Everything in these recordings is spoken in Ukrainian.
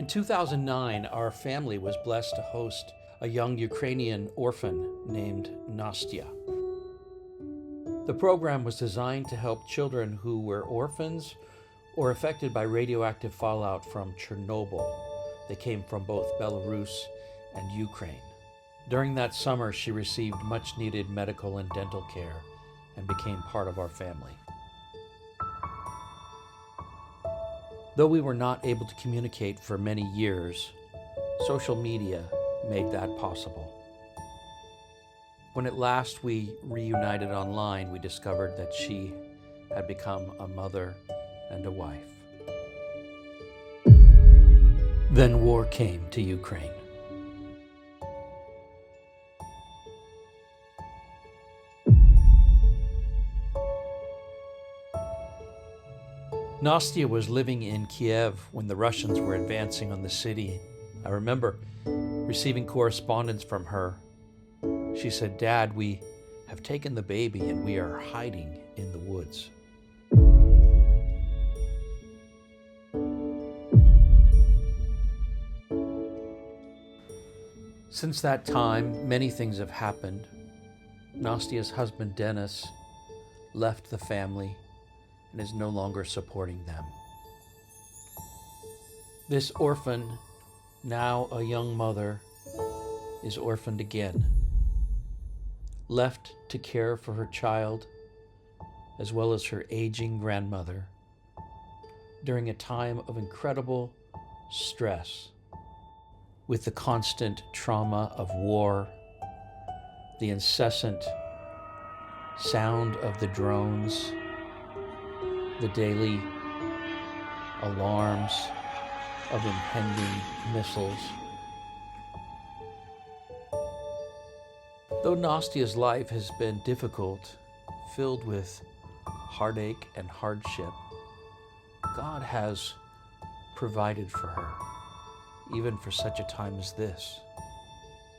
In 2009, our family was blessed to host a young Ukrainian orphan named Nastya. The program was designed to help children who were orphans or affected by radioactive fallout from Chernobyl. They came from both Belarus and Ukraine. During that summer, she received much needed medical and dental care and became part of our family. Though we were not able to communicate for many years, social media made that possible. When at last we reunited online, we discovered that she had become a mother and a wife. Then war came to Ukraine. Nastya was living in Kiev when the Russians were advancing on the city. I remember receiving correspondence from her. She said, Dad, we have taken the baby and we are hiding in the woods. Since that time, many things have happened. Nastya's husband, Dennis, left the family and is no longer supporting them. This orphan, now a young mother, is orphaned again, left to care for her child as well as her aging grandmother during a time of incredible stress with the constant trauma of war, the incessant sound of the drones the daily alarms of impending missiles. Though Nastya's life has been difficult, filled with heartache and hardship, God has provided for her, even for such a time as this.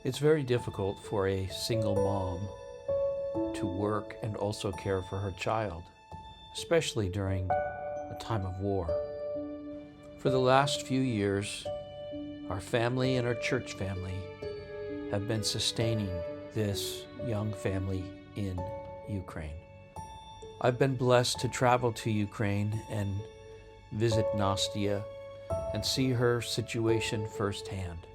It's very difficult for a single mom to work and also care for her child especially during a time of war. For the last few years, our family and our church family have been sustaining this young family in Ukraine. I've been blessed to travel to Ukraine and visit Nastya and see her situation firsthand.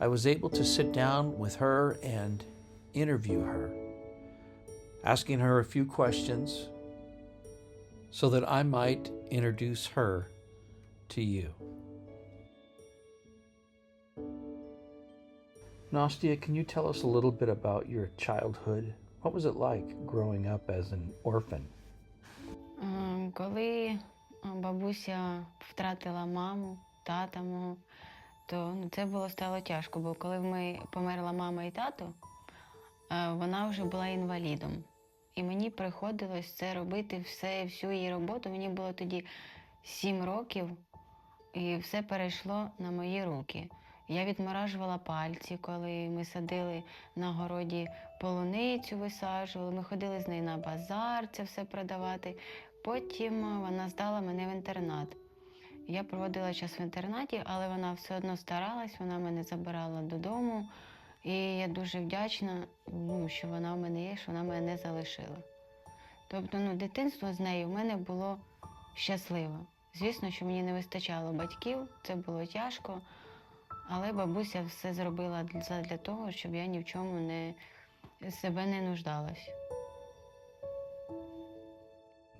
I was able to sit down with her and interview her asking her a few questions so that I might introduce her to you. Nastya, can you tell us a little bit about your childhood? What was it like growing up as an orphan? Коли бабуся втратила маму, тата мого, то ну, це було стало тяжко, бо коли ми померла мама і тато, вона вже була інвалідом. І мені приходилось це робити, все, всю її роботу. Мені було тоді сім років, і все перейшло на мої руки. Я відморажувала пальці, коли ми садили на городі полуницю, висаджували. Ми ходили з нею на базар, це все продавати. Потім вона здала мене в інтернат. Я проводила час в інтернаті, але вона все одно старалась, вона мене забирала додому. І я дуже вдячна, ну, що вона в мене є, що вона мене не залишила. Тобто, ну, дитинство з нею в мене було щасливе. Звісно, що мені не вистачало батьків, це було тяжко, але бабуся все зробила для, того, щоб я ні в чому не себе не нуждалась.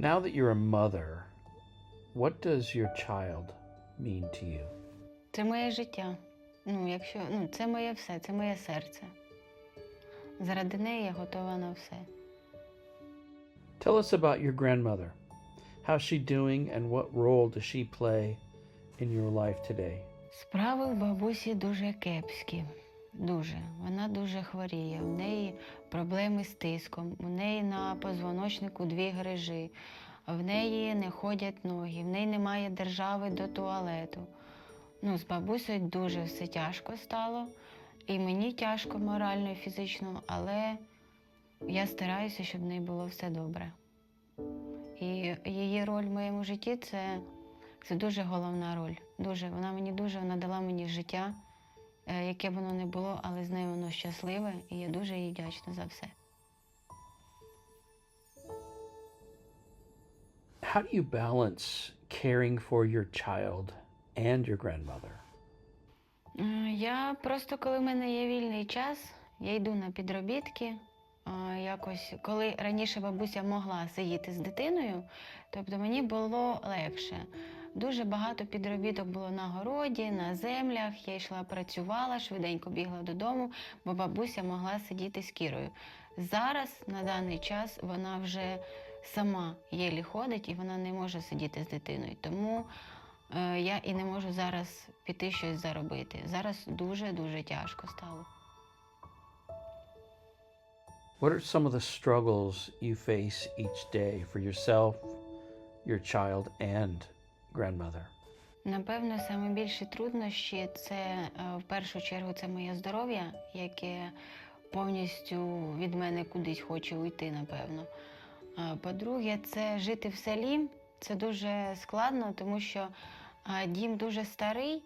Now that you're a mother, what does your child mean to you? Це моє життя. Ну, якщо ну, це моє все, це моє серце. Заради неї я готова на все. Tell us about your grandmother. How's she doing and what role does she play in your life today? Справи у бабусі дуже кепські. Дуже. Вона дуже хворіє. У неї проблеми з тиском, у неї на позвоночнику дві грижі, в неї не ходять ноги, в неї немає держави до туалету. Ну, з бабусею дуже все тяжко стало. І мені тяжко морально і фізично, але я стараюся, щоб в неї було все добре. І її роль в моєму житті це Це дуже головна роль. Дуже. Вона мені дуже вона дала мені життя, е, яке б воно не було, але з нею воно щасливе, і я дуже їй вдячна за все. How do you balance caring for your child and your grandmother? Е, Я просто, коли в мене є вільний час, я йду на підробітки. Е, Якось, коли раніше бабуся могла сидіти з дитиною, тобто мені було легше. Дуже багато підробіток було на городі, на землях. Я йшла, працювала, швиденько бігла додому, бо бабуся могла сидіти з кірою. Зараз, на даний час, вона вже сама єлі ходить і вона не може сидіти з дитиною. Тому я і не можу зараз піти щось заробити. Зараз дуже-дуже тяжко стало. What are some of the struggles you face each day for yourself, your child, and grandmother? Напевно, саме більші труднощі це е, в першу чергу це моє здоров'я, яке повністю від мене кудись хоче уйти, напевно. По-друге, це жити в селі. Це дуже складно, тому що дім дуже старий,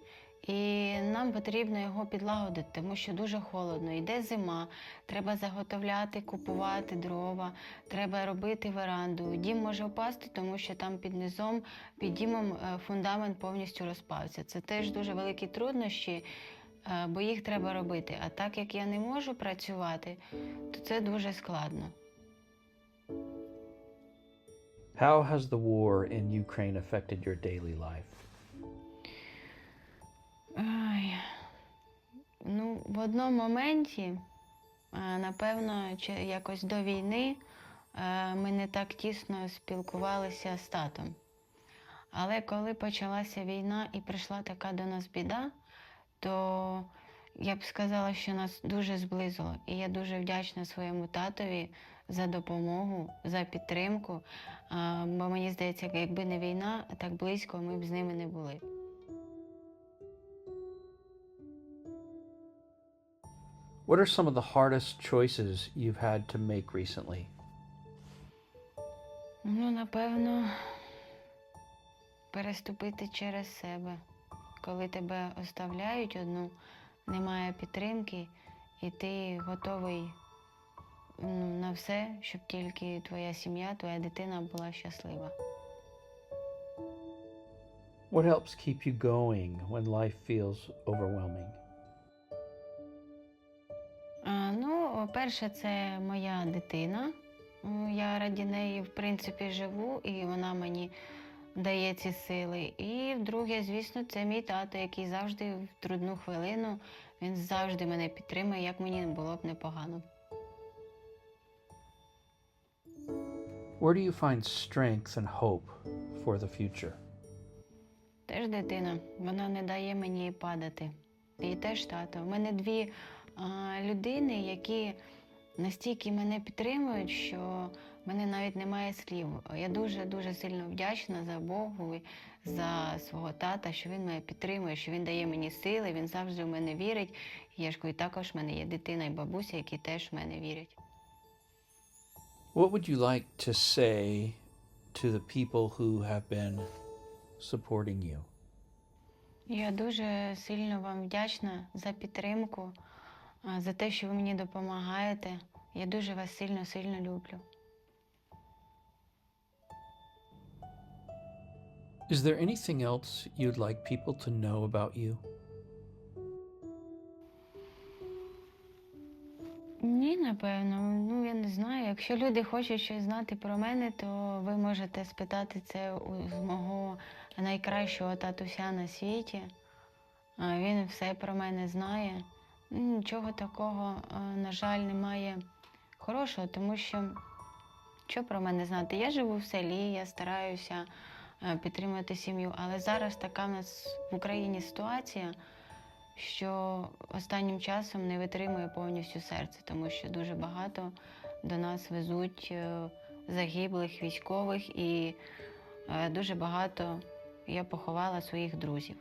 і нам потрібно його підлагодити, тому що дуже холодно. Йде зима, треба заготовляти, купувати дрова, треба робити веранду. Дім може впасти, тому що там під низом, під дімом е, фундамент повністю розпався. Це теж дуже великі труднощі, е, бо їх треба робити. А так як я не можу працювати, то це дуже складно. How has the war in Ukraine affected your daily life? Ну, в одному моменті, е, напевно, якось до війни е, ми не так тісно спілкувалися з татом. Але коли почалася війна і прийшла така до нас біда, то я б сказала, що нас дуже зблизило. І я дуже вдячна своєму татові за допомогу, за підтримку. Бо мені здається, якби не війна, так близько ми б з ними не були. What are some of the hardest choices you've had to make recently? Ну, напевно, переступити через себе. Коли тебе оставляють одну, немає підтримки, і ти готовий ну, на все, щоб тільки твоя сім'я, твоя дитина була щаслива. What helps keep you going when life feels overwhelming? Ну, перше, це моя дитина. Ну, Я раді неї, в принципі, живу, і вона мені дає ці сили. І друге, звісно, це мій тато, який завжди в трудну хвилину він завжди мене підтримує, як мені було б непогано. Where do you find strength and hope for the future? Теж дитина, вона не дає мені падати. І теж тато. У мене дві людини, які настільки мене підтримують, що в мене навіть немає слів. Я дуже дуже сильно вдячна за Богу, за свого тата, що він мене підтримує, що він дає мені сили, він завжди в мене вірить. Я ж кажу, також в мене є дитина і бабуся, які теж в мене вірять. What would you like to say to the people who have been supporting you? Я дуже сильно вам вдячна за підтримку, за те, що ви мені допомагаєте. Я дуже вас сильно, сильно люблю. Is there anything else you'd like people to know about you? Ні, напевно. Ну я не знаю. Якщо люди хочуть щось знати про мене, то ви можете спитати це у мого найкращого татуся на світі. Він все про мене знає. Нічого такого, на жаль, немає хорошого, тому що що про мене знати? Я живу в селі, я стараюся е, підтримати сім'ю, але зараз така в нас в Україні ситуація що останнім часом не витримує повністю серце, тому що дуже багато до нас везуть е, загиблих військових, і е, дуже багато я поховала своїх друзів.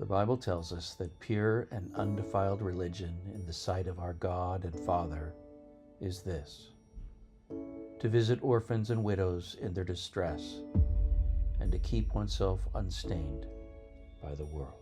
The Bible tells us that pure and undefiled religion in the sight of our God and Father is this to visit orphans and widows in their distress and to keep oneself unstained by the world.